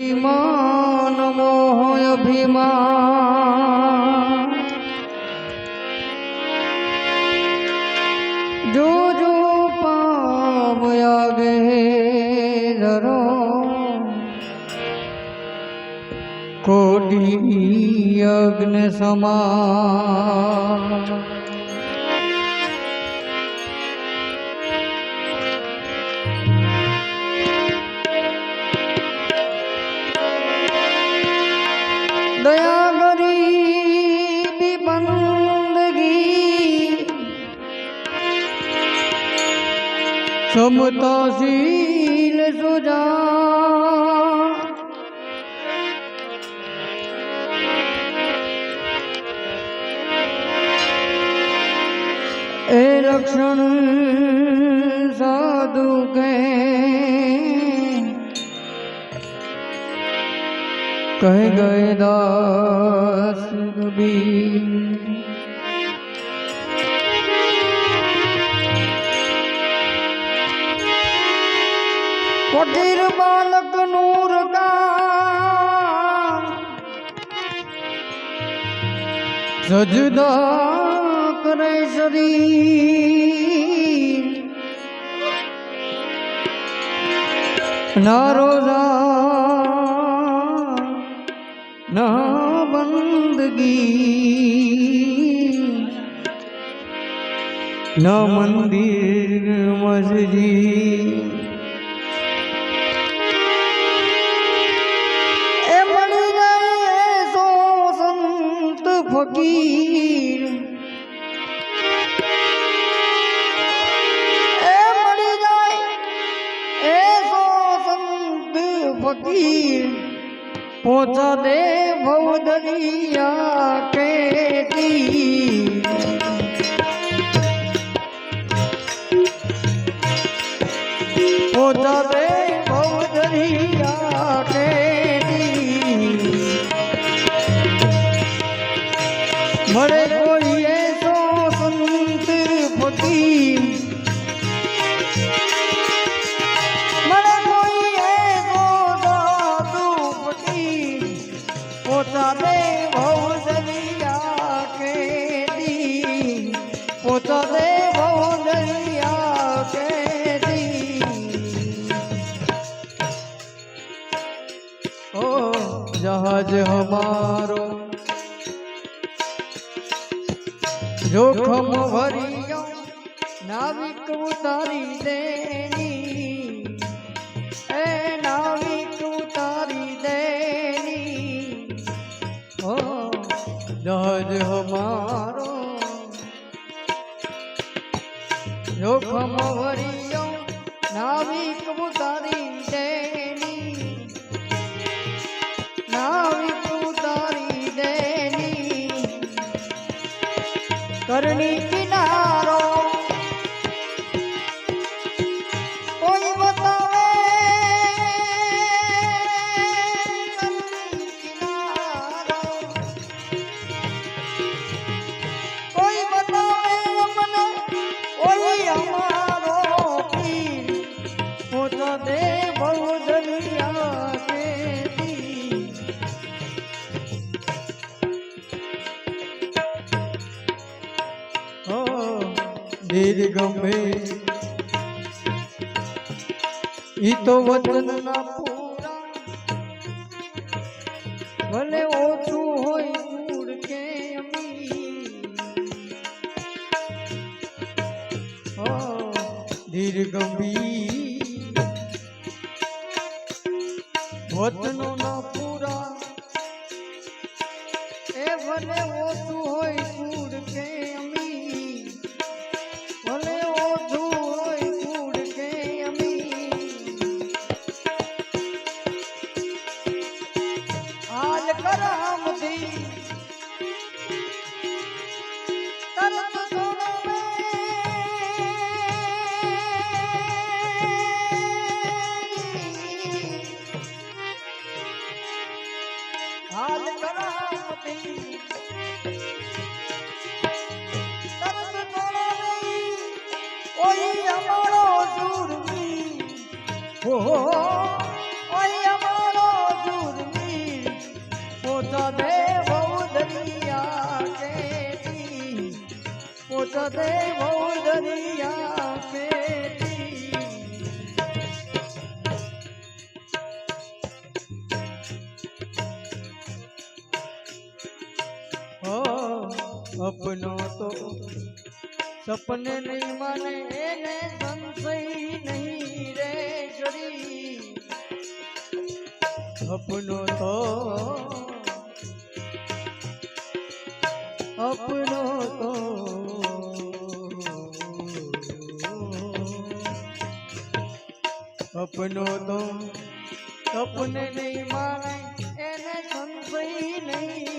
અભિમાન મોહ અભિમાન. જો જો પાપ આગે ધરો કોટી યજ્ઞ સમા સમતાશીલ સુજા. એ રક્ષણ સાધુ કે કહે ગયે દાસ કબીર ફકીર બાલક નૂર સજદા કરે શરીર. ના રોજા ના બંદગી. ના મંદિર મસ્જિદ. ફકીર એ મળી જાય એ સો સંત ફકીર. પહોંચા દે ભવ દરિયા કેતી જોખમ ભરિયો નાવિક ઉતારી તો વચન ના પૂરા. ભલે ઓછું હોય મૂળ કે ધીર ગંભીર ના પૂરા. એ ભલે ઓછું હોય મૂળ કે અમી સપનો તો સપને નહીં માને, એને સંશય નહીં રે જરી સપનો તો અપનો તો સપનો તો સપને નહીં માને, એને સંશય નહીં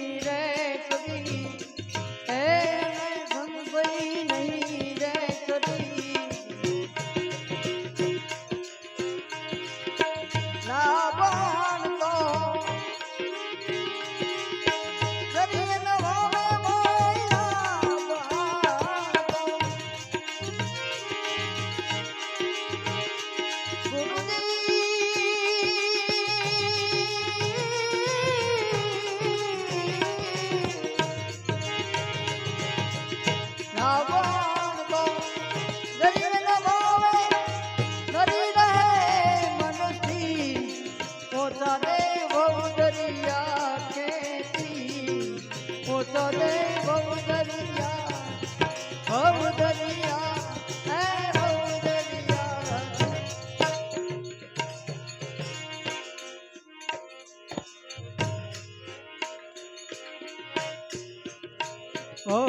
ઓ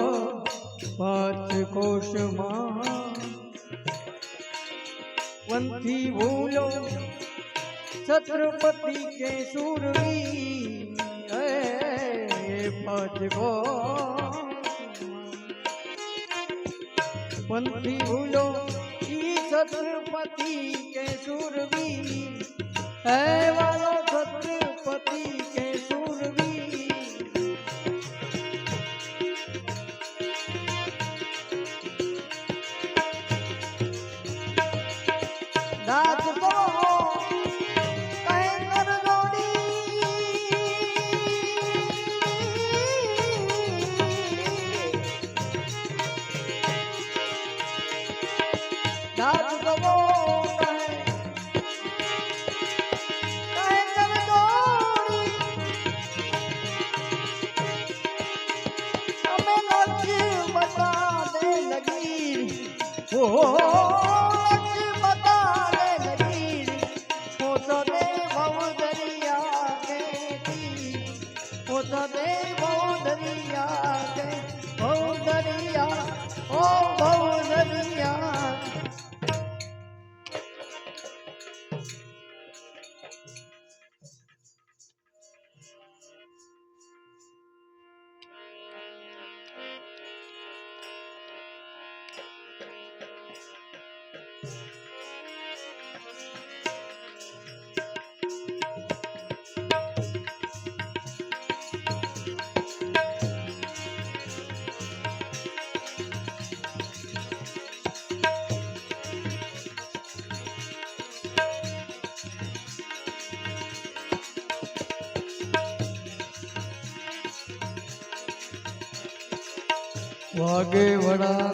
પાંચ કોશમાં વંથી ભૂલો છત્રપતિ કે સુરવી હે પાંચ ગો વંથી ભૂલો ઈ છત્રપતિ કે સુરવી હે ઓ વાગે વડા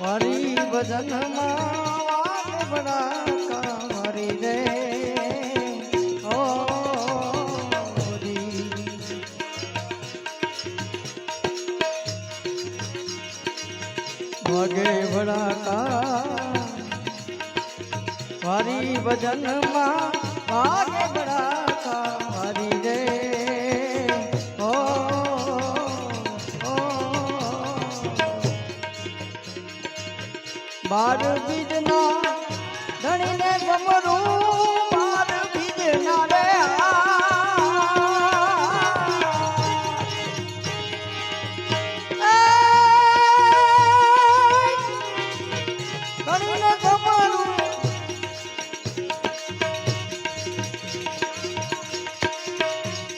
મારી ભજનમાં વાગે વડા મારી રે. વાગે વડાકા. મારી ભજનમાં વાગે વડાકા. બાર બીજના ધણીને ગમરું બાર બીજના રે ધણીને ગમરું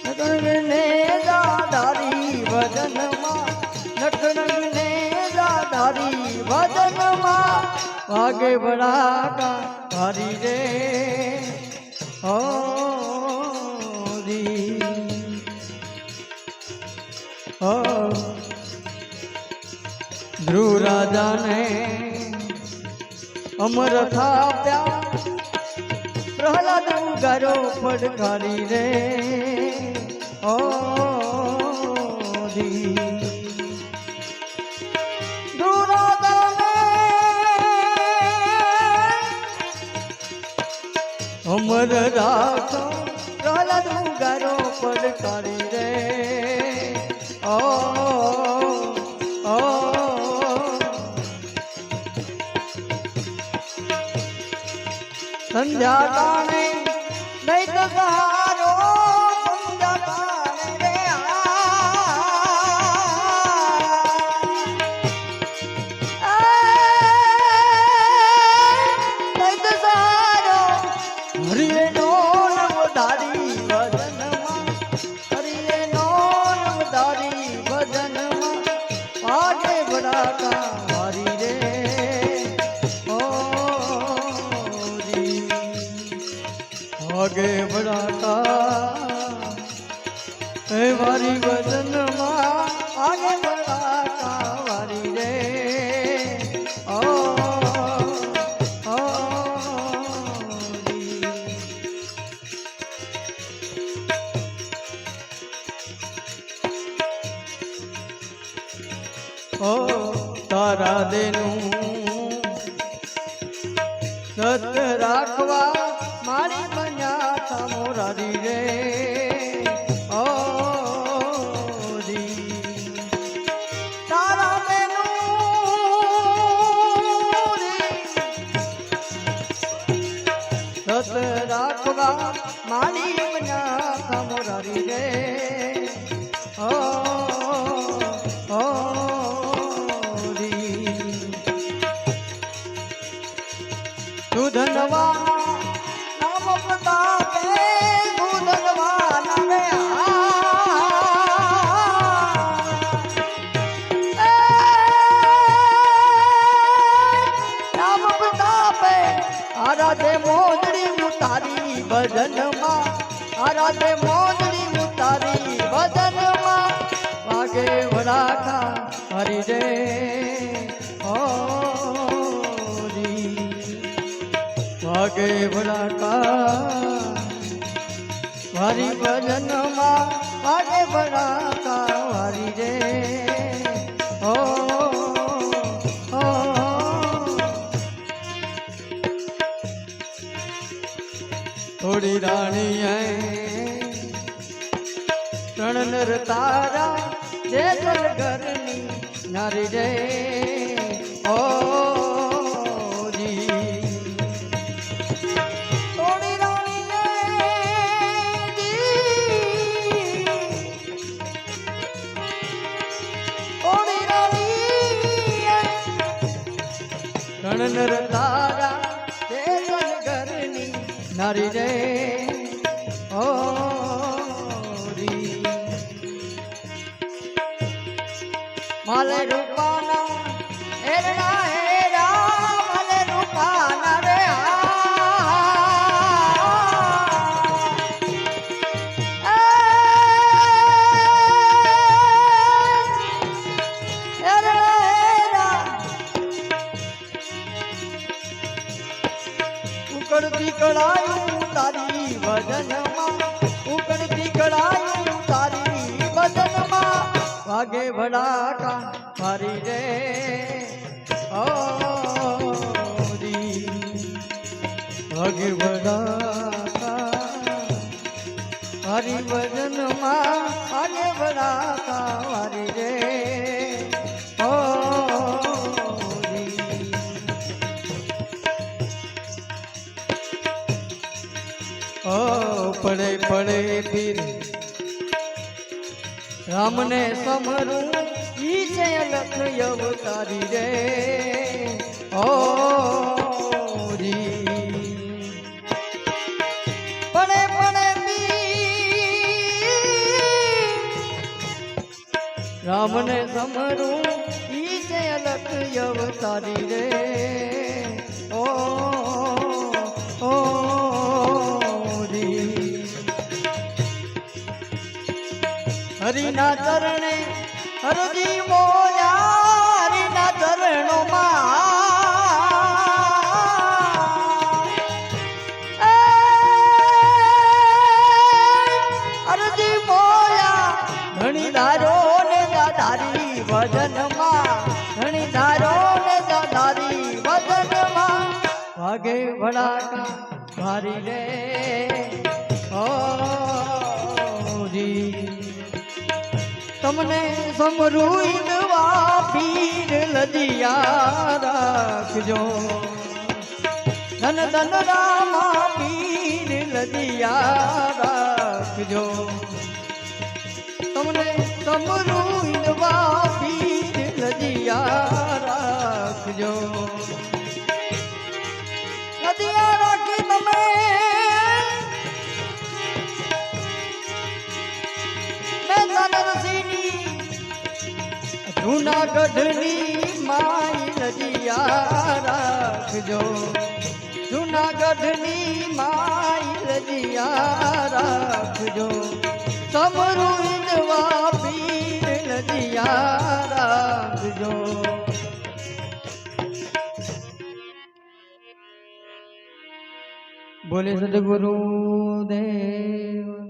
નટણને દાદારી વજનમાં દાદારી વજનમાં ભાગે ભડાકા હરી રે. હો રી હો. ધ્રુવ રાજાને અમર થાપ્યા. પ્રહલાદ ઉગારો ફડકારી રે. ઓ અમર રાખો પ્રહલાદ ઉગારો પડકારી રે. ઓ સંધ્યા મારી બન્યા તા મોરારી રે ઓ ઓ. તું ધનવાન નામ પ્રતાપે તું ધનવાન રે નામ પ્રતાપે આરાધે મુતારી ભજનમાં આરાધે મોજડી મુતારી ભજનમાં વાગે વડાખા, હરી રે. વાગે ભડાકા હરી ભજનમાં, વાગે ભડાકા થોડી રાણી ત્રણ નર તારા જે ઘરની નારી રે. ઓ જી. થોડી રાણી થોડી રાણી ત્રણ નર તારા ઘરની નારી રે ઓ રી વાગે ફરી રે ઓ રી. વાગે ભડાકા મારી ભજનમાં વાગે ભડાકા રે. ઓ, પડે પડે પીર. રામને સમરું, ઈ છે લખ અવતારી રે. ઓ રામને સમરું, ઈ છે લખ અવતારી રે. ઓ ઓ. હરિના ચરણે, હરજી મોયા હરિના ઘણી ધારો ને દાદારી વજનમાં ઘણી ધારો ને દાદારી વજનમાં ભાગે વડા તમને સમરૂઈનવા વાપીર લદિયા રાખજો. ધન ધન રામા પીર લદિયા રાખજો. તમને સમરૂઈનવા વાપીર લદિયા રાખજો. લદિયા રાખી તમે. મેં નરસિંહની જૂનાગઢની માઈ રજિયા રાખજો. જૂનાગઢની માઈ રજિયા રાખજો. સમરું ઇંદવા પીર રજિયા રાખજો. બોલે સદગુરુ દેવ